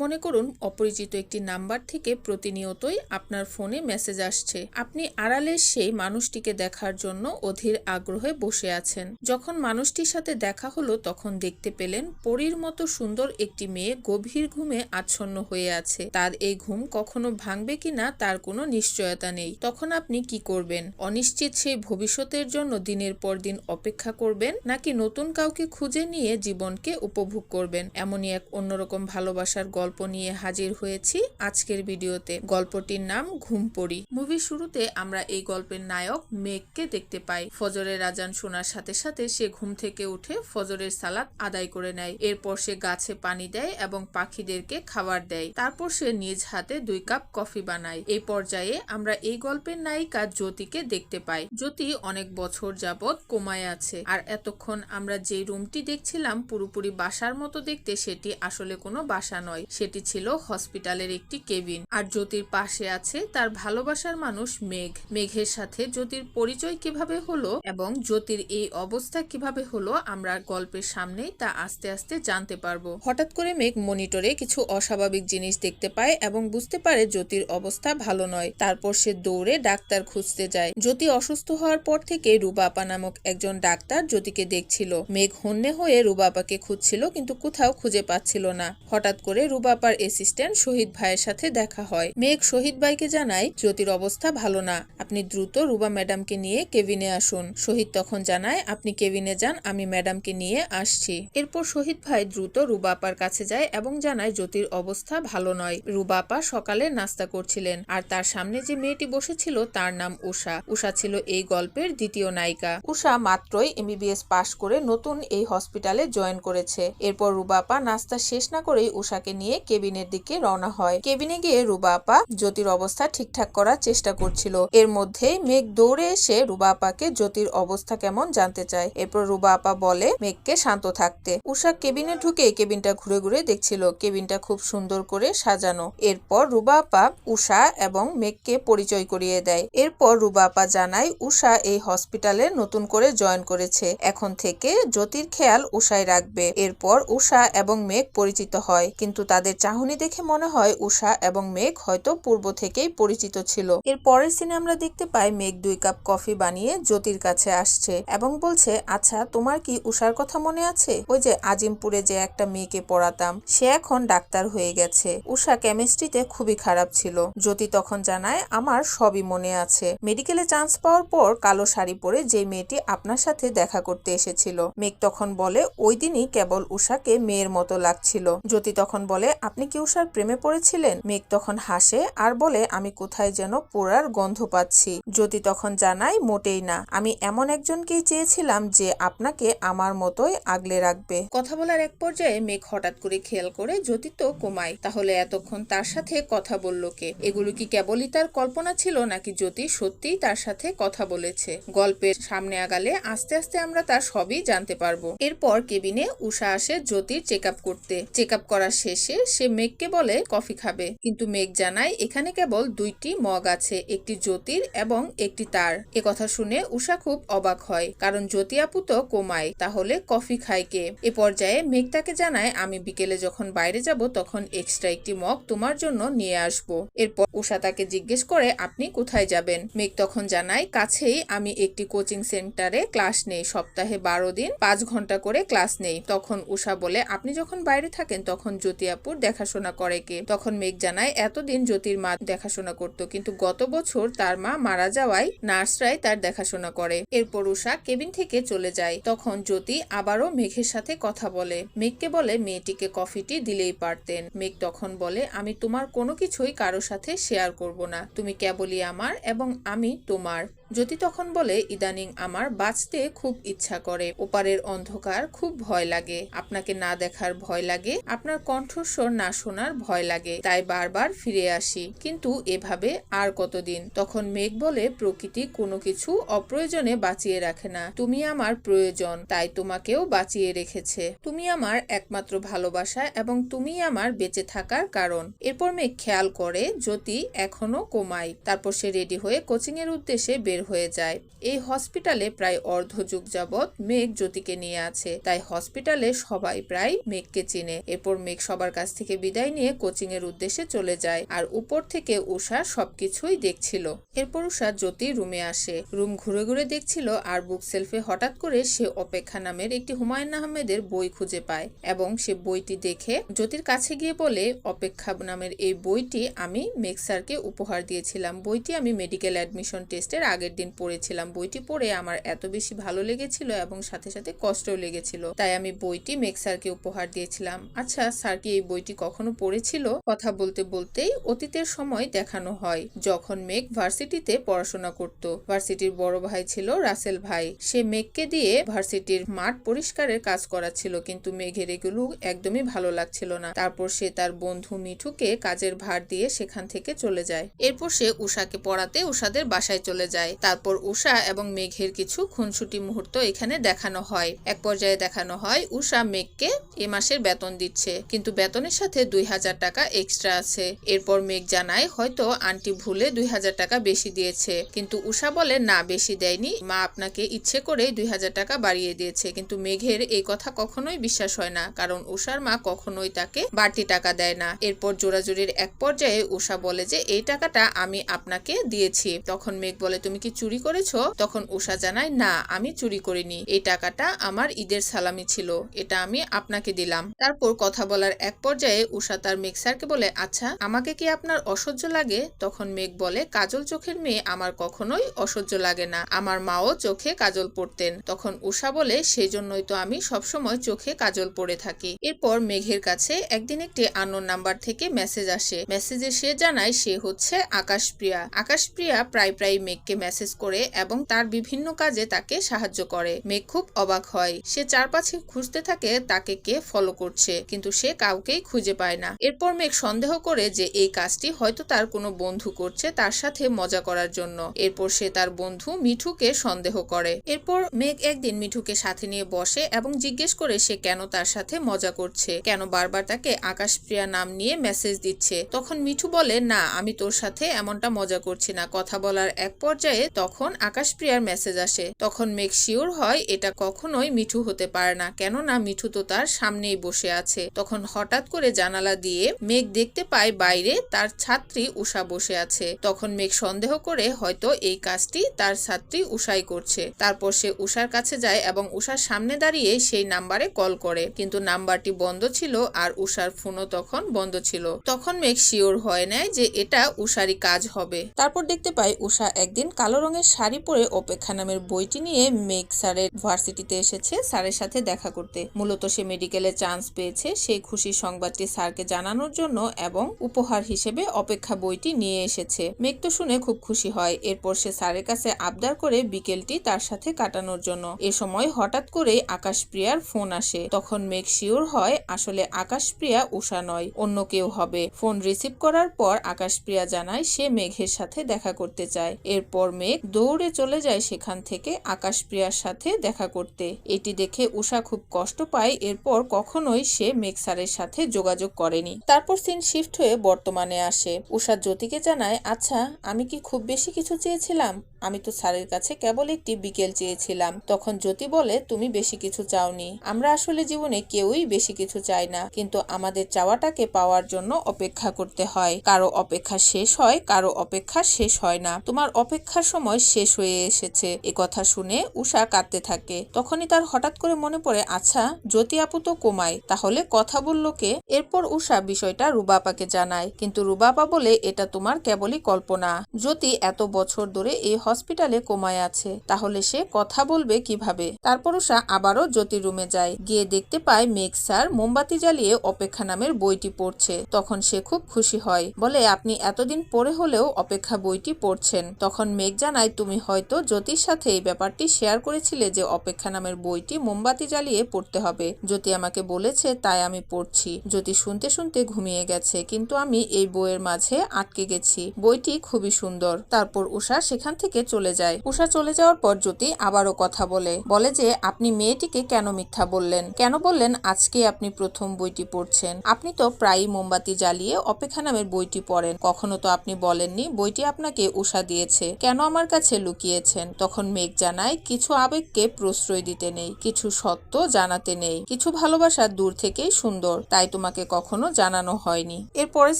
মনে করুন, অপরিচিত একটি নাম্বার থেকে প্রতিনিয়তই আপনার ফোনে মেসেজ আসছে। আপনি আড়ালে সেই মানুষটিকে দেখার জন্য অধীর আগ্রহে বসে আছেন। যখন মানুষটির সাথে দেখা হলো, তখন দেখতে পেলেন পরীর মতো সুন্দর একটি মেয়ে গভীর ঘুমে আচ্ছন্ন হয়ে আছে। তার এই ঘুম কখনো ভাঙবে কিনা, তার কোনো নিশ্চয়তা নেই। তখন আপনি কি করবেন? অনিশ্চিত সেই ভবিষ্যতের জন্য দিনের পর দিন অপেক্ষা করবেন, নাকি নতুন কাউকে খুঁজে নিয়ে জীবনকে উপভোগ করবেন? এমনই এক অন্যরকম ভালোবাসার গল্প নিয়ে হাজির হয়েছি আজকের ভিডিওতে। গল্পটির নাম ঘুম ঘুমপড়ি। মুভির শুরুতে আমরা এই গল্পের নায়ক মেঘকে দেখতে পাই। ফজরের রাজান শোনার সাথে সাথে সে ঘুম থেকে উঠে ফজরের সালাত আদায় করে নেয়। এরপর সে গাছে পানি দেয় এবং পাখিদেরকে খাবার দেয়। তারপর সে নিজ হাতে দুই কাপ কফি বানায়। এই পর্যায়ে আমরা এই গল্পের নায়িকা জ্যোতিকে দেখতে পাই। জ্যোতি অনেক বছর যাবৎ কোমায় আছে। আর এতক্ষণ আমরা যে রুমটি দেখছিলাম পুরোপুরি বাসার মতো দেখতে, সেটি আসলে কোনো বাসা নয়। সেটি ছিল হসপিটালের একটি কেবিন। আর জ্যোতির পাশে আছে তার ভালোবাসার মানুষ মেঘ। মেঘের সাথে জ্যোতির পরিচয় কীভাবে হলো এবং জ্যোতির এই অবস্থা কীভাবে হলো আমরা গল্পের সামনেই তা আস্তে আস্তে জানতে পারব। হঠাৎ করে মেঘ মনিটরে কিছু অস্বাভাবিক জিনিস দেখতে পায় এবং বুঝতে পারে জ্যোতির অবস্থা ভালো নয়। তারপর সে দৌড়ে ডাক্তার খুঁজতে যায়। জ্যোতি অসুস্থ হওয়ার পর থেকে রুবাপা নামক একজন ডাক্তার জ্যোতিকে দেখছিল। মেঘ হন্যে হয়ে রুবাপাকে খুঁজছিল কিন্তু কোথাও খুঁজে পাচ্ছিল না। হঠাৎ করে রুবাপার অ্যাসিস্ট্যান্ট শহীদ ভাইয়ের সাথে দেখা হয়। মেঘ শহীদ ভাইকে জানায়, জ্যোতির অবস্থা ভালো না। আপনি দ্রুত রুবা ম্যাডামকে নিয়ে কেবিনে আসুন। শহীদ তখন জানায়, আপনি কেবিনে যান, আমি ম্যাডামকে নিয়ে আসছি। এরপর শহীদ ভাই দ্রুত রুবাপার কাছে যায় এবং জানায়, জ্যোতির অবস্থা ভালো নয়। রুবাপা সকালে নাস্তা করছিলেন। আর তার সামনে যে মেয়েটি বসেছিল, তার নাম উষা উষা ছিল এই গল্পের দ্বিতীয় নায়িকা। উষা মাত্রই এমবিবিএস পাশ করে নতুন এই হসপিটালে জয়েন করেছে। এরপর রুবাপা নাস্তা শেষ না করেই উষাকে নিয়ে কেবিনের দিকে রওনা হয়। কেবিনে গিয়ে রুবাপা জ্যোতির অবস্থা ঠিকঠাক করার চেষ্টা করছিল। এর মধ্যেই মেঘ দৌড়ে এসে রুবাপাকে জ্যোতির অবস্থা কেমন জানতে চায়। এরপর রুবাপা বলে, মেঘকে শান্ত থাকতে। উষা কেবিনে ঢুকে কেবিনটা ঘুরে ঘুরে দেখছিল। কেবিনটা খুব সুন্দর করে সাজানো। এরপর রুবাপা উষা এবং মেঘকে পরিচয় করিয়ে দেয়। এরপর রুবাপা জানায়, উষা এই হসপিটালে নতুন করে জয়েন করেছে। এখন থেকে জ্যোতির খেয়াল উষায় রাখবে। এরপর উষা এবং মেঘ পরিচিত হয়। কিন্তু তাদের চাহনি দেখে মনে হয় উষা এবং মেঘ হয়তো পূর্ব থেকেই পরিচিত ছিল। এর পরের সিনে আমরা দেখতে পাই মেঘ দুই কাপ কফি বানিয়ে জ্যোতির কাছে আসছে এবং বলছে আচ্ছা তোমার কি উষার কথা মনে আছে? ওই যে আজিমপুরে যে একটা মেয়েকে পড়াতাম, সে এখন ডাক্তার হয়ে গেছে। উষা কেমিস্ট্রিতে খুবই খারাপ ছিল। জ্যোতি তখন জানায়, আমার সবই মনে আছে। মেডিকেলে চান্স পাওয়ার পর কালো শাড়ি পরে যে মেয়েটি আপনার সাথে দেখা করতে এসেছিল। মেঘ তখন বলে, ওই দিনই কেবল উষাকে মেয়ের মতো লাগছিল। জ্যোতি তখন বলে আপনি কি উষার প্রেমে পড়েছিলেন? মেঘ তখন হাসে আর বলে, আমি কোথায় যেন পোড়ার গন্ধ পাচ্ছি। জ্যোতি তখন জানাই, মোটেই না। আমি এমন একজনকেই চেয়েছিলাম যে আপনাকে আমার মতোই আগলে রাখবে। কথা বলার এক পর্যায়ে মেঘ হঠাৎ করে খেয়াল করে জ্যোতি তো কমায় তাহলে এতক্ষণ তার সাথে কথা বলল কে? এগুলো কি কেবলই তার কল্পনা ছিল, নাকি জ্যোতি সত্যিই তার সাথে কথা বলেছে? গল্পের সামনে আগালে আস্তে আস্তে আমরা তার সবই জানতে পারব। এরপর কেবিনে উষা আসে জ্যোতির চেক করতে। চেক করার শেষে সে মেঘকে বলে কফি খাবে। কিন্তু মেঘ জানায় এখানে কেবল দুইটি মগ আছে, একটি জ্যোতির এবং একটি তার। এ কথা শুনে উষা খুব অবাক হয়, কারণ জ্যোতি আপু তো কোমায় তাহলে কফি খায় কে? এ পর্যায়ে মেঘ তাকে জানায়, আমি বিকেলে যখন বাইরে যাব, তখন এক্সট্রা একটি মগ তোমার জন্য নিয়ে আসব। এরপর উষা তাকে জিজ্ঞেস করে, আপনি কোথায় যাবেন? মেঘ তখন জানায়, কাছেই আমি একটি কোচিং সেন্টারে ক্লাস নেই, সপ্তাহে বারো দিন, পাঁচ ঘণ্টা করে ক্লাস নেই। তখন উষা বলে, আপনি যখন বাইরে থাকেন, তখন জ্যোতি আপুর দেখাশোনা করে কে। তখন মেঘ জানায় এতদিন জ্যোতির মা দেখাশোনা করত, কিন্তু গত বছর তার মা মারা যাওয়ায় নার্সরাই তার দেখাশোনা করে। এরপর উষা কেবিন থেকে চলে যায়। তখন জ্যোতি আবারও মেঘের সাথে কথা বলে। মেঘকে বলে, মেয়েটিকে কফিটি দিলেই পারতেন। মেঘ তখন বলে, আমি তোমার কোনো কিছুই কারও সাথে শেয়ার করব না। তুমি কেবলই আমার এবং আমি তোমার। জ্যোতি তখন বলে, ইদানিং আমার বাঁচতে খুব ইচ্ছা করে, ওপারের অন্ধকার খুব ভয় লাগে, আপনাকে না দেখার ভয় লাগে, আপনার কণ্ঠস্বর না শোনার ভয় লাগে, তাই বারবার ফিরে আসি। কিন্তু এভাবে আর কতদিন? তখন মেঘ বলে, প্রকৃতি কোনো কিছু অপ্রয়োজনে বাঁচিয়ে রাখে না। তুমি আমার প্রয়োজন, তাই তোমাকেও বাঁচিয়ে রেখেছে। তুমি আমার একমাত্র ভালোবাসা এবং তুমি আমার বেঁচে থাকার কারণ। এরপর মেঘ খেয়াল করে, জ্যোতি এখনও কোমায় তারপর সে রেডি হয়ে কোচিং এর উদ্দেশ্যে বের বের হয়ে যায়। এই হসপিটালে প্রায় অর্ধযুগ যাবৎ মেঘ জ্যোতিকে নিয়ে আছে। তাই হসপিটালে সবাই প্রায় মেঘকে চিনে। এরপর মেঘ সবার কাছ থেকে বিদায় নিয়ে কোচিং এর উদ্দেশ্যে চলে যায় আর উপর থেকে উষা সবকিছুই দেখছিল। এরপর উষা জ্যোতি রুমে আসে। রুম ঘুরে ঘুরে দেখছিল আর বুক সেলফে হঠাৎ করে সে অপেক্ষা নামের একটি হুমায়ুন আহমেদের বই খুঁজে পায় এবং সে বইটি দেখে জ্যোতির কাছে গিয়ে বলে, অপেক্ষা নামের এই বইটি আমি মেঘ স্যারকে উপহার দিয়েছিলাম। বইটি আমি মেডিকেল অ্যাডমিশন টেস্টের আগের দিন পড়েছিলাম বইটি পড়ে আমার এত বেশি ভালো লেগেছিল এবং সাথে সাথে কষ্টও লেগেছিল। তাই আমি বইটি মেঘ স্যারকে উপহার দিয়েছিলাম। আচ্ছা স্যার কি এই বইটি কখনো পড়েছিল? কথা বলতে বলতেই অতীতের সময় দেখানো হয়। যখন মেঘ ভার্সিটিতে পড়াশোনা করত, ভার্সিটির বড় ভাই ছিল রাসেল ভাই। সে মেঘকে দিয়ে ভার্সিটির মাঠ পরিষ্কারের কাজ করাচ্ছিল, কিন্তু মেঘের এগুলো একদমই ভালো লাগছিল না। তারপর সে তার বন্ধু মিঠুকে কাজের ভার দিয়ে সেখান থেকে চলে যায়। এরপর সে উষাকে পড়াতে উষাদের বাসায় চলে যায়। তারপর উষা এবং মেঘের কিছু খুনসুটি মুহূর্ত এখানে দেখানো হয়। এক পর্যায়ে দেখানো হয় উষা মেঘকে এ মাসের বেতন দিচ্ছে, কিন্তু বেতনের সাথে দুই হাজার টাকা এক্সট্রা আছে। এরপর মেঘ জানায়, হয়তো আন্টি ভুলে দুই হাজার টাকা বেশি দিয়েছে। কিন্তু উষা বলে, না, বেশি দেয়নি। মা আপনাকে ইচ্ছে করে দুই হাজার টাকা বাড়িয়ে দিয়েছে। কিন্তু মেঘের এই কথা কখনোই বিশ্বাস হয় না, কারণ উষার মা কখনোই তাকে বাড়তি টাকা দেয় না। এরপর জোরাজুরির এক পর্যায়ে উষা বলে যে, এই টাকাটা আমি আপনাকে দিয়েছি। তখন মেঘ বলে, তুমি কি চুরি করেছ? তখন উষা জানায়, না, আমি চুরি করিনি। এই টাকাটা আমার ঈদের সালামি ছিল। এটা আমি আপনাকে দিলাম। তারপর কথা বলার এক পর্যায়ে উষা তার মেঘ স্যারকে বলে আচ্ছা আমাকে কি আপনার অসহ্য লাগে? তখন মেঘ বলে, কাজল চোখের মেয়ে আমার কখনোই অসহ্য লাগে না। আমার মাও চোখে কাজল পড়তেন তখন উষা বলে সেই জন্যই তো আমি সবসময় চোখে কাজল পড়ে থাকি। এরপর মেঘের কাছে একদিন একটি আননোন নাম্বার থেকে মেসেজ আসে। মেসেজে সে জানায়, সে হচ্ছে আকাশপ্রিয়া। আকাশপ্রিয়া প্রায় প্রায় মেঘকে মেসেজ করে এবং তার বিভিন্ন কাজে তাকে সাহায্য করে। মেঘ খুব অবাক হয়। সে চারপাশে খুঁজতে থাকে তাকে কে ফলো করছে, কিন্তু সে কাউকেই খুঁজে পায় না। এরপর মেঘ সন্দেহ করে যে এই কাজটি হয়তো তার কোনো বন্ধু করছে তার সাথে মজা করার জন্য। এরপর সে তার বন্ধু মিঠুকে সন্দেহ করে। এরপর মেঘ একদিন মিঠুকে সাথে নিয়ে বসে এবং জিজ্ঞেস করে সে কেন তার সাথে মজা করছে, কেন বারবার তাকে আকাশপ্রিয়া নাম নিয়ে মেসেজ দিচ্ছে। তখন মিঠু বলে, না, আমি তোর সাথে এমনটা মজা করছি না। কথা বলার এক পর্যায়ে তখন আকাশপ্রিয়ার মেসেজ আসে। তখন মেঘ শিওর হয় এটা কখনোই মিঠু হতে পারে না। কেননা মিঠু তো তার সামনেই বসে আছে। তখন হঠাৎ করে জানালা দিয়ে মেঘ দেখতে পায় বাইরে তার ছাত্রী উষা বসে আছে। তখন মেঘ সন্দেহ করে হয়তো এই কাজটি তার ছাত্রী উষাই করছে। তারপর সে উষার কাছে যায় এবং উষার সামনে দাঁড়িয়ে সেই নাম্বারে কল করে। কিন্তু নাম্বারটি বন্ধ ছিল আর উষার ফোনও তখন বন্ধ ছিল। তখন মেঘ শিওর হয় নেয় যে এটা উষারই কাজ হবে। তারপর দেখতে পাই উষা একদিন কালো রঙের শাড়ি পরে অপেক্ষা নামের বইটি নিয়ে মেঘ স্যারের ভার্সিটিতে এসেছে স্যারের সাথে দেখা করতে। মূলত সে মেডিকেলে চান্স পেয়েছে সেই খুশি সংবাদটি স্যারকে জানানোর জন্য এবং উপহার হিসেবে অপেক্ষা বইটি নিয়ে এসেছে। মেঘ তো শুনে খুব খুশি হয়। এরপর সে স্যারের কাছে আবদার করে বিকেলটি তার সাথে কাটানোর জন্য। এ সময় হঠাৎ করে আকাশপ্রিয়ার ফোন আসে। তখন মেঘ শিওর হয়, আসলে আকাশপ্রিয়া উষা নয়, অন্য কেউ হবে। ফোন রিসিভ করার পর আকাশপ্রিয়া জানায়, সে মেঘের সাথে দেখা করতে চায়। এরপর মেঘ দৌড়ে চলে যায় সেখান থেকে আকাশপ্রিয়ার সাথে দেখা করতে। এটি দেখে উষা খুব কষ্ট পায়, এরপর কখনোই সে মেঘ স্যারের সাথে যোগাযোগ করেনি। তারপর সিন শিফট হয়ে বর্তমানে আসে। উষা জ্যোতিকে জানায় আচ্ছা আমি কি খুব বেশি কিছু চেয়েছিলাম? আমি তো স্যারের কাছে কেবল একটি বিকেল চেয়েছিলাম। তখন জ্যোতি বলে, তুমি বেশি কিছু চাওনি। আমরা আসলে জীবনে কেউই বেশি কিছু চাই না, কিন্তু আমাদের চাওয়াটাকে পাওয়ার জন্য অপেক্ষা করতে হয়। কারও অপেক্ষা শেষ হয়, কারও অপেক্ষা শেষ হয় না। তোমার অপেক্ষার সময় শেষ হয়ে এসেছে। এ কথা শুনে উষা কাঁদতে থাকে। তখনই তার হঠাৎ করে মনে পড়ে আচ্ছা জ্যোতি আপু তো কোমায়। তাহলে কথা বলল কে? এরপর উষা বিষয়টা রুবাপাকে জানায়। কিন্তু রুবাপা বলে, এটা তোমার কেবলই কল্পনা। জ্যোতি এত বছর ধরে এই হসপিটালে কোমায় আছে। তাহলে সে কথা বলবে কীভাবে? তারপর উষা আবারও জ্যোতির রুমে যায়। গিয়ে দেখতে পায় মেঘ স্যার মোমবাতি জ্বালিয়ে অপেক্ষা নামের বইটি পড়ছে। তখন সে খুব খুশি হয়। বলে, আপনি এতদিন পরে হলেও অপেক্ষা বইটি পড়ছেন। তখন মেঘ জানায়, তুমি হয়তো জ্যোতির সাথে এই ব্যাপারটি শেয়ার করেছিলে যে অপেক্ষা নামের বইটি মোমবাতি জ্বালিয়ে পড়তে হবে। জ্যোতি আমাকে বলেছে, তাই আমি পড়ছি। জ্যোতি শুনতে শুনতে ঘুমিয়ে গেছে, কিন্তু আমি এই বইয়ের মাঝে আটকে গেছি। বইটি খুবই সুন্দর। তারপর উষা সেখান থেকে থেকে চলে যায়। উষা চলে যাওয়ার পর জ্যোতি আবারও কথা বলে। বলে যে, আপনি মেয়েটিকে কেন মিথ্যা বললেন? কেন বললেন আজকে আপনি প্রথম বইটি পড়ছেন? আপনি তো প্রায়ই মোমবাতি জ্বালিয়ে অপেক্ষা নামের বইটি পড়েন। কখনো তো আপনি বলেননি বইটি আপনাকে উষা দিয়েছে। কেন আমার কাছে লুকিয়েছেন? তখন মেঘ জানায়, কিছু আবেগকে প্রশ্রয় দিতে নেই, কিছু সত্য জানাতে নেই, কিছু ভালোবাসা দূর থেকেই সুন্দর, তাই তোমাকে কখনো জানানো হয়নি। এর পরের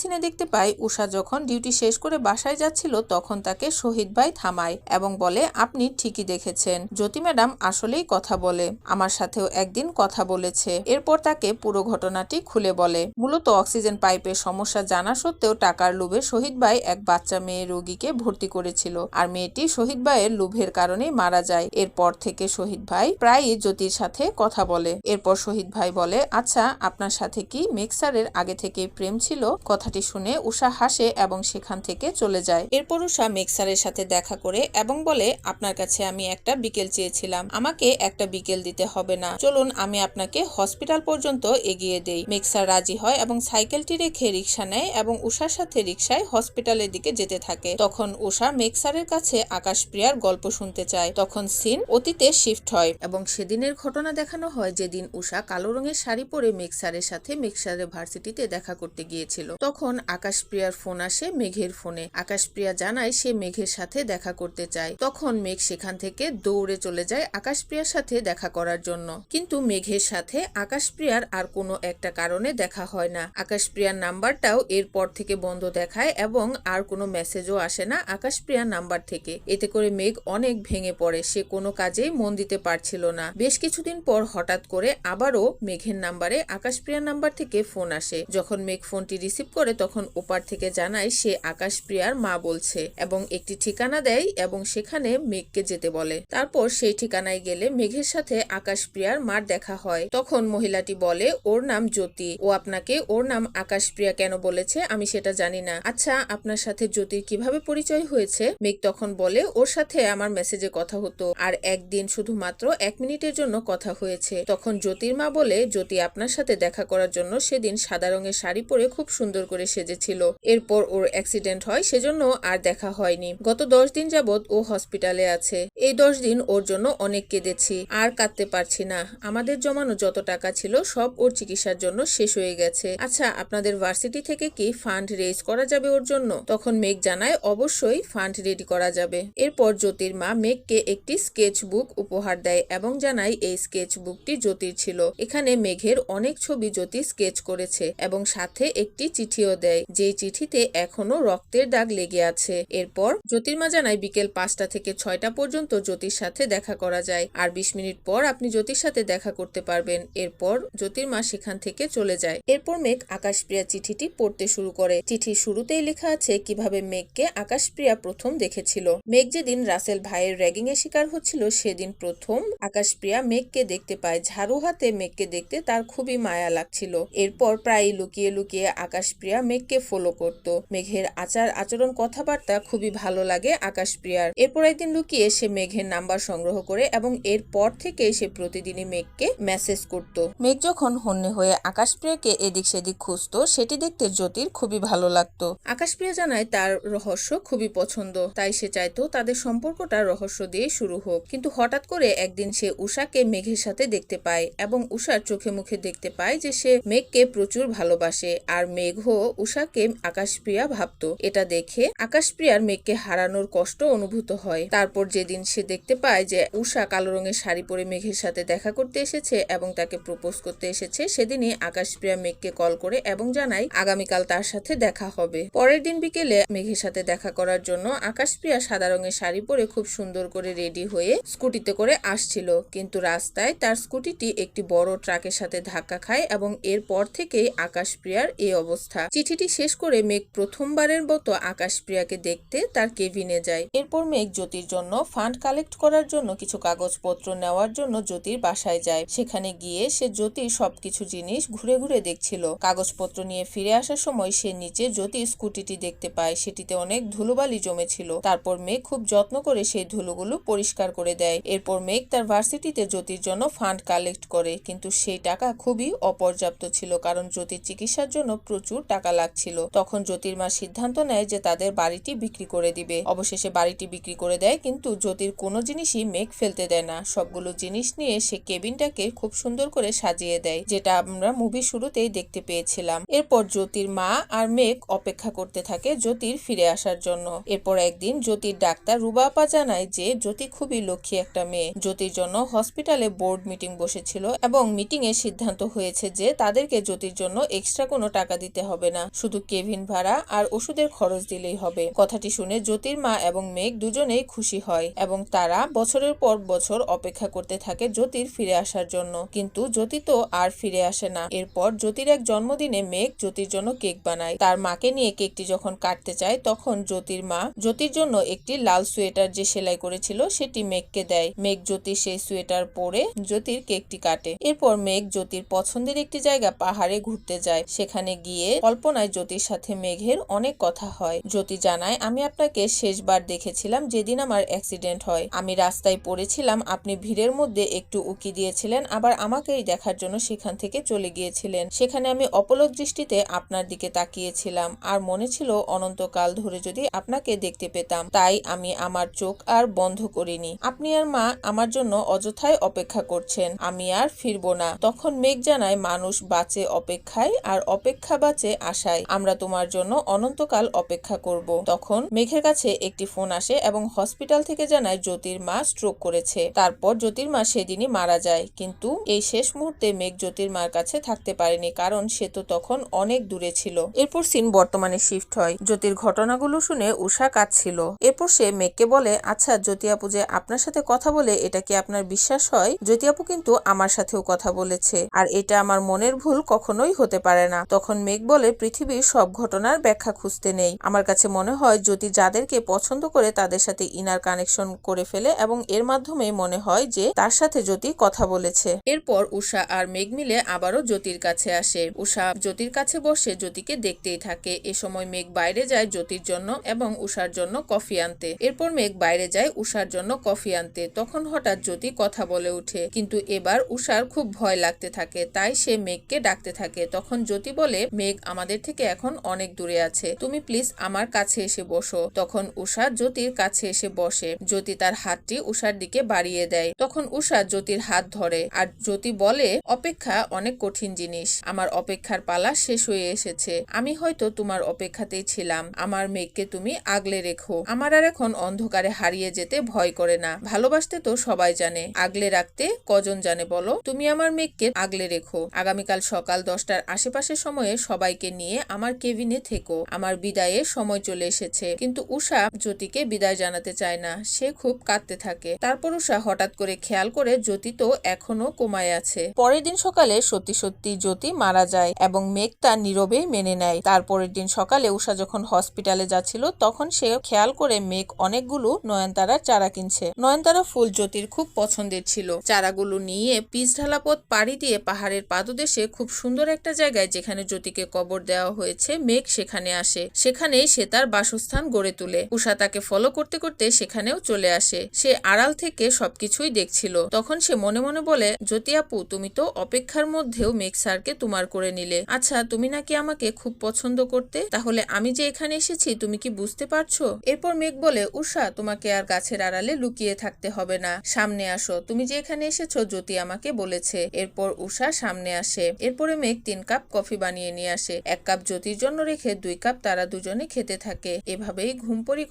সিনে দেখতে পাই, উষা যখন ডিউটি শেষ করে বাসায় যাচ্ছিল, তখন তাকে শহীদ ভাই থামায়। এবং বলে, আপনি ঠিকই দেখেছেন। জ্যোতি ম্যাডাম আসলেই কথা বলে। আমার সাথেও একদিন কথা বলেছে। এরপর তাকে পুরো ঘটনাটি খুলে বলে। মূলত অক্সিজেন পাইপের সমস্যা জানা সত্ত্বেও টাকার লোভে শহীদ ভাই এক বাচ্চা মেয়ে রোগীকে ভর্তি করেছিল আর মেয়েটি শহীদ ভাইয়ের লোভের কারণেই মারা যায়। এরপর থেকে শহীদ ভাই প্রায়ই জ্যোতির সাথে কথা বলে। এরপর শহীদ ভাই বলে আচ্ছা আপনার সাথে কি মিক্সারের আগে থেকে প্রেম ছিল? কথাটি শুনে উষা হাসে এবং সেখান থেকে চলে যায়। এরপর উষা মিক্সারের সাথে দেখা করে এবং বলে, আপনার কাছে আমি একটা বিকেল চেয়েছিলাম। আমাকে একটা বিকেল দিতে হবে না। চলুন, আমি আপনাকে হসপিটাল পর্যন্ত এগিয়ে দেই। মিক্সার রাজি হয় এবং সাইকেলটি রেখে রিক্সা নেয় এবং উষার সাথে রিক্সায় হসপিটালের দিকে যেতে থাকে। তখন উষা মিক্সারের কাছে আকাশ প্রিয়ার গল্প শুনতে চায়। তখন সিন অতীতে শিফট হয় এবং সেদিনের ঘটনা দেখানো হয় যেদিন উষা কালো রঙের শাড়ি পরে মিক্সারের সাথে মিক্সারের ভার্সিটিতে দেখা করতে গিয়েছিল। তখন আকাশপ্রিয়ার ফোন আসে মেঘের ফোনে। আকাশপ্রিয়া জানায় সে মেঘের সাথে দেখা করতে চায়। তখন মেঘ সেখান থেকে দৌড়ে চলে যায় আকাশপ্রিয়ার সাথে দেখা করার জন্য। কিন্তু মেঘের সাথে আকাশপ্রিয়ার আর কোনো একটা কারণে দেখা হয় না। আকাশপ্রিয়ার নাম্বারটাও এরপর থেকে বন্ধ দেখায় এবং আর কোনো মেসেজও আসে না আকাশপ্রিয়ার নাম্বার থেকে। এতে করে মেঘ অনেক ভেঙে পড়ে। সে কোনো কাজেই মন দিতে পারছিল না। বেশ কিছুদিন পর হঠাৎ করে আবারও মেঘের নাম্বারে আকাশপ্রিয়ার নাম্বার থেকে ফোন আসে। যখন মেঘ ফোনটি রিসিভ করে তখন ওপার থেকে জানায় সে আকাশপ্রিয়ার মা বলছে এবং একটি ঠিকানা দেয় এবং সেখানে মেঘকে যেতে বলে। তারপর সেই ঠিকানায় গেলে মেঘের সাথে আকাশপ্রিয়ার মার দেখা হয়। তখন মহিলাটি বলে, ওর নাম জ্যোতি। ও আপনাকে ওর নাম আকাশপ্রিয়া কেন বলেছে? আমি সেটা জানি না। আচ্ছা আপনার সাথে জ্যোতির কীভাবে পরিচয় হয়েছে? মেঘ তখন বলে, ওর সাথে আমার মেসেজে কথা হতো আর একদিন শুধুমাত্র এক মিনিটের জন্য কথা হয়েছে। তখন জ্যোতির মা বলে, জ্যোতি আপনার সাথে দেখা করার জন্য সেদিন সাদা রঙের শাড়ি পরে খুব সুন্দর করে সেজেছিল। এরপর ওর অ্যাক্সিডেন্ট হয়, সেজন্য আর দেখা হয়নি। গত দশ দিন যাবৎ ও হসপিটালে আছে। এই দশ দিন ওর জন্য অনেক কেঁদেছি, আর কাঁদতে পারছি না। আমাদের জমানো যত টাকা ছিল, সব ওর চিকিৎসার জন্য শেষ হয়ে গেছে। আচ্ছা আপনাদের ভার্সিটি থেকে কি ফান্ড রেজ করা যাবে ওর জন্য? তখন মেঘ জানায়, অবশ্যই ফান্ড রেডি করা যাবে। এরপর জ্যোতির মা মেঘকে একটি স্কেচ বুক উপহার দেয় এবং জানায়, এই স্কেচ বুকটি জ্যোতির ছিল। এখানে মেঘের অনেক ছবি জ্যোতি স্কেচ করেছে এবং সাথে একটি চিঠিও দেয় যে চিঠিতে এখনও রক্তের দাগ লেগে আছে। এরপর জ্যোতির্মা জানায় বিকেল পাঁচটা থেকে ছয়টা পর্যন্ত জ্যোতির সাথে দেখা করা যায়। আর বিশ মিনিট পর আপনি জ্যোতির সাথে দেখা করতে পারবেন। এরপর জ্যোতির্মা সেখান থেকে চলে যায়। এরপর মেঘ আকাশপ্রিয়া চিঠিটি পড়তে শুরু করে। চিঠির শুরুতেই লেখা আছে, কীভাবে মেঘকে আকাশপ্রিয়া প্রথম দেখেছিল? মেঘ যেদিন রাসেল ভাইয়ের র্যাগিং এর শিকার হচ্ছিল, সেদিন প্রথম আকাশপ্রিয়া মেঘকে দেখতে পায়। ঝাড়ু হাতে মেঘকে দেখতে তার খুবই মায়া লাগছিল। এরপর প্রায় লুকিয়ে লুকিয়ে আকাশপ্রিয়া মেঘকে ফলো করত। মেঘের আচার আচরণ কথাবার্তা খুবই ভালো লাগে আকাশপ্রিয়ার এরপর একদিন লুকিয়ে সে মেঘের নাম্বার সংগ্রহ করে এবং এরপর থেকে সে প্রতিদিনই মেঘকে মেসেজ করত। মেঘ যখন হন্যে হয়ে আকাশপ্রিয়াকে এদিক সেদিক খুঁজতো, সেটি দেখতে জ্যোতির খুবই ভালো লাগতো। আকাশপ্রিয়া জানায় তার রহস্য খুবই পছন্দ, তাই সে চাইতো তাদের সম্পর্কটা রহস্য দিয়ে শুরু হোক। কিন্তু হঠাৎ করে একদিন সে উষাকে মেঘের সাথে দেখতে পায় এবং উষার চোখে মুখে দেখতে পায় যে সে মেঘকে প্রচুর ভালোবাসে আর মেঘও উষাকে আকাশপ্রিয়া ভাবতো। এটা দেখে আকাশপ্রিয়ার মেঘকে হারানোর কষ্ট অনুভূত হয়। তারপর যেদিন সে দেখতে পায় যে উষা কালো রঙের শাড়ি পরে মেঘের সাথে দেখা করতে এসেছে এবং তাকে প্রপোজ করতে এসেছে, সেদিনই আকাশপ্রিয়া মেঘকে কল করে এবং জানায়, আগামীকাল তার সাথে দেখা হবে। পরের দিন বিকেলে মেঘের সাথে দেখা করার জন্য আকাশপ্রিয়া সাদা রঙের শাড়ি পরে খুব সুন্দর করে রেডি হয়ে স্কুটিতে করে আসছিল। কিন্তু রাস্তায় তার স্কুটিটি একটি বড় ট্রাকের সাথে ধাক্কা খায় এবং এরপর থেকেই আকাশপ্রিয়ার এই অবস্থা। চিঠিটি শেষ করে মেঘ প্রথমবারের মতো আকাশপ্রিয়াকে দেখতে তার কেভিনে যায়। এরপর মেঘ জ্যোতির জন্য ফান্ড কালেক্ট করার জন্য কিছু কাগজপত্র নেওয়ার জন্য জ্যোতির বাসায় যায়। সেখানে গিয়ে সে জ্যোতির সবকিছু জিনিস ঘুরে ঘুরে দেখছিল। কাগজপত্র নিয়ে ফিরে আসার সময় সে নিচে জ্যোতির স্কুটিটি দেখতে পায়। সেটিতে অনেক ধুলোবালি জমেছিল। তারপর মেঘ খুব যত্ন করে সেই ধুলোগুলো পরিষ্কার করে দেয়। এরপর মেঘ তার ভার্সিটিতে জ্যোতির জন্য ফান্ড কালেক্ট করে। কিন্তু সেই টাকা খুবই অপর্যাপ্ত ছিল কারণ জ্যোতির চিকিৎসার জন্য প্রচুর টাকা লাগছিল। তখন জ্যোতির্মা সিদ্ধান্ত নেয় যে তাদের বাড়িটি বিক্রি করে দিবে। অবশেষে বাড়ি বাড়িটি বিক্রি করে দেয়, কিন্তু জ্যোতির কোনো জিনিসই মেঘ ফেলতে দেয় না। সবগুলো জিনিস নিয়ে সে কেবিনটাকে খুব সুন্দর করে সাজিয়ে দেয়, যেটা আমরা মুভি শুরুতেই দেখতে পেয়েছিলাম। এরপর জ্যোতির মা আর মেঘ অপেক্ষা করতে থাকে জ্যোতির ফিরে আসার জন্য। এরপর একদিন জ্যোতির ডাক্তার রুবা আপা জানায় যে জ্যোতি খুবই লক্ষ্মী একটা মেয়ে। জ্যোতির জন্য হসপিটালে বোর্ড মিটিং বসেছিল এবং মিটিং এর সিদ্ধান্ত হয়েছে যে তাদেরকে জ্যোতির জন্য এক্সট্রা কোনো টাকা দিতে হবে না। শুধু কেভিন ভাড়া আর ওষুধের খরচ দিলেই হবে। কথাটি শুনে জ্যোতির মা এবং মেঘ দুজনেই খুশি হয় এবং তারা বছরের পর বছর অপেক্ষা করতে থাকে জ্যোতির ফিরে আসার জন্য। কিন্তু জ্যোতি তো আর ফিরে আসে না। এরপর জ্যোতির এক জন্মদিনে মেঘ জ্যোতির জন্য কেক বানায়। তার মাকে নিয়ে কেকটি যখন কাটতে চায়, তখন জ্যোতির মা জ্যোতির জন্য একটি লাল সোয়েটার যে সেলাই করেছিল, সেটি মেঘকে দেয়। মেঘ জ্যোতির সেই সোয়েটার পরে জ্যোতির কেকটি কাটে। এরপর মেঘ জ্যোতির পছন্দের একটি জায়গা পাহাড়ে ঘুরতে যায়। সেখানে গিয়ে কল্পনায় জ্যোতির সাথে মেঘের অনেক কথা হয়। জ্যোতি জানায়, আমি আপনাকে শেষবার দেখেছিলাম যেদিন আমার অ্যাক্সিডেন্ট হয়। আমি রাস্তায় পড়েছিলাম, আপনি ভিড়ের মধ্যে একটু উকি দিয়েছিলেন, আবার আমাকেই দেখার জন্য সেখান থেকে চলে গিয়েছিলেন। সেখানে আমি অপলক দৃষ্টিতে আপনার দিকে তাকিয়েছিলাম, আর মনে ছিল অনন্তকাল ধরে যদি আপনাকে দেখতে পেতাম, তাই আমি আমার চোখ আর বন্ধ করিনি। আপনি আর মা আমার জন্য অযথায় অপেক্ষা করছেন, আমি আর ফিরবো না। তখন মেঘ জানায়, মানুষ বাঁচে অপেক্ষায়, আর অপেক্ষা বাঁচে আশায়। আমরা তোমার জন্য অনন্তকাল অপেক্ষা করব। তখন মেঘের কাছে একটি ফোন আসে এবং হসপিটাল থেকে জানায় জ্যোতির মা স্ট্রোক করেছে। তারপর জ্যোতির মা সেদিনই মারা যায়। কিন্তু এই শেষ মুহূর্তে মেঘ জ্যোতির মার কাছে থাকতে পারেনি কারণ সে তো তখন অনেক দূরে ছিল। এরপর সিন বর্তমানে শিফট হয়। জ্যোতির ঘটনাগুলো শুনে উষা কাঁদছিল। এরপর সে মেঘকে বলে আচ্ছা জ্যোতি আপু যে আপনার সাথে কথা বলে এটা কি আপনার বিশ্বাস হয়? জ্যোতি আপু কিন্তু আমার সাথেও কথা বলেছে। আর এটা আমার মনের ভুল কখনোই হতে পারে না। তখন মেঘ বলে, পৃথিবীর সব ঘটনার ব্যাখ্যা খুঁজতে নেই। আমার কাছে মনে হয় জ্যোতি যাদেরকে পছন্দ করে তাদের সাথে ইনার কানেকশন করে ফেলে এবং এর মাধ্যমে মনে হয় যে তার সাথে জ্যোতি কথা বলেছে। এরপর উষা আর মেঘ মিলে আবারও জ্যোতির কাছে আসে। উষা জ্যোতির কাছে বসে জ্যোতিকে দেখতেই থাকে। এ সময় মেঘ বাইরে যায় জ্যোতির জন্য এবং উষার জন্য কফি আনতে। এরপর মেঘ বাইরে যায় উষার জন্য কফি আনতে। তখন হঠাৎ জ্যোতি কথা বলে উঠে কিন্তু এবার উষার খুব ভয় লাগতে থাকে। তাই সে মেঘকে ডাকতে থাকে। তখন জ্যোতি বলে, মেঘ আমাদের থেকে এখন অনেক দূরে আছে। তুমি প্লিজ আমার কাছে এসে বসো। তখন উষা জ্যোতির কাছে এসে বসে। জ্যোতি তার হাতটি উষার দিকে বাড়িয়ে দেয়। তখন উষা জ্যোতির হাত ধরে আর জ্যোতি বলে, অপেক্ষা অনেক কঠিন জিনিস। আমার অপেক্ষার পালা শেষ হয়ে এসেছে। আমি হয়তো তোমার অপেক্ষাতেই ছিলাম। আমার মেঘকে তুমি আগলে রেখো। আমার আর এখন অন্ধকারে হারিয়ে যেতে ভয় করে না। ভালোবাসতে তো সবাই জানে। আগলে রাখতে কজন জানে বলো? তুমি আমার মেঘকে আগলে রেখো। আগামীকাল সকাল দশটার আশেপাশের সময়ে সবাইকে নিয়ে আমার কেবিনে থেকো। আমার বিদায়ের সময় চলে এসেছে। কিন্তু উষা জ্যোতিকে বিদায় জানাতে চায় না, সে খুব কাঁদতে থাকে। তারপর উষা হঠাৎ করে খেয়াল করে জ্যোতি তো এখনও কোমায় আছে। পরের দিন সকালে সত্যি সত্যি জ্যোতি মারা যায় এবং মেঘ তা নীরবেই মেনে নেয়। তারপরের দিন সকালে উষা যখন হসপিটালে যাচ্ছিল, তখন সে খেয়াল করে মেঘ অনেকগুলো নয়নতারার চারা কিনছে। নয়নতারা ফুল জ্যোতির খুব পছন্দের ছিল। চারাগুলো নিয়ে পিচ ঢালা পথ পাড়ি দিয়ে পাহাড়ের পাদদেশে খুব সুন্দর একটা জায়গায় যেখানে জ্যোতিকে কবর দেওয়া হয়েছে, মেঘ সেখানে আসে। সেখানেই সে তার বাসস্থান গড়ে তোলে। উষা তাকে ফলো করতে করতে সেখানেও চলে আসে। সে আড়াল থেকে সবকিছুই দেখছিল। তখন সে মনে মনে বলে, জ্যোতি আপু, তুমি তো অপেক্ষার মধ্যেও মেঘ স্যারকে তোমার করে নিলে। আচ্ছা তুমি নাকি আমাকে খুব পছন্দ করতে? তাহলে আমি যে এখানে এসেছি, তুমি কি বুঝতে পারছ? এরপর মেঘ বলে উষা তোমাকে আর গাছের আড়ালে লুকিয়ে থাকতে হবে না। সামনে আসো। তুমি যে এখানে এসেছ, জ্যোতি আমাকে বলেছে। এরপর উষা সামনে আসে। এরপরে মেঘ তিন কাপ কফি বানিয়ে নিয়ে আসে। এক কাপ জ্যোতির জন্য রেখে দুই কাপ তারা দুজনে খেতে থাকে। এভাবেই ঘুমপরি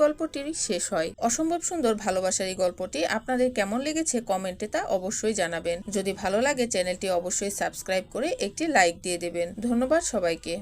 গল্পটি শেষ হয়। অসম্ভব সুন্দর ভালোবাসার এই গল্পটি আপনাদের কেমন লেগেছে কমেন্টে তা অবশ্যই জানাবেন। যদি ভালো লাগে চ্যানেলটি অবশ্যই সাবস্ক্রাইব করে একটি লাইক দিয়ে দেবেন। ধন্যবাদ সবাইকে।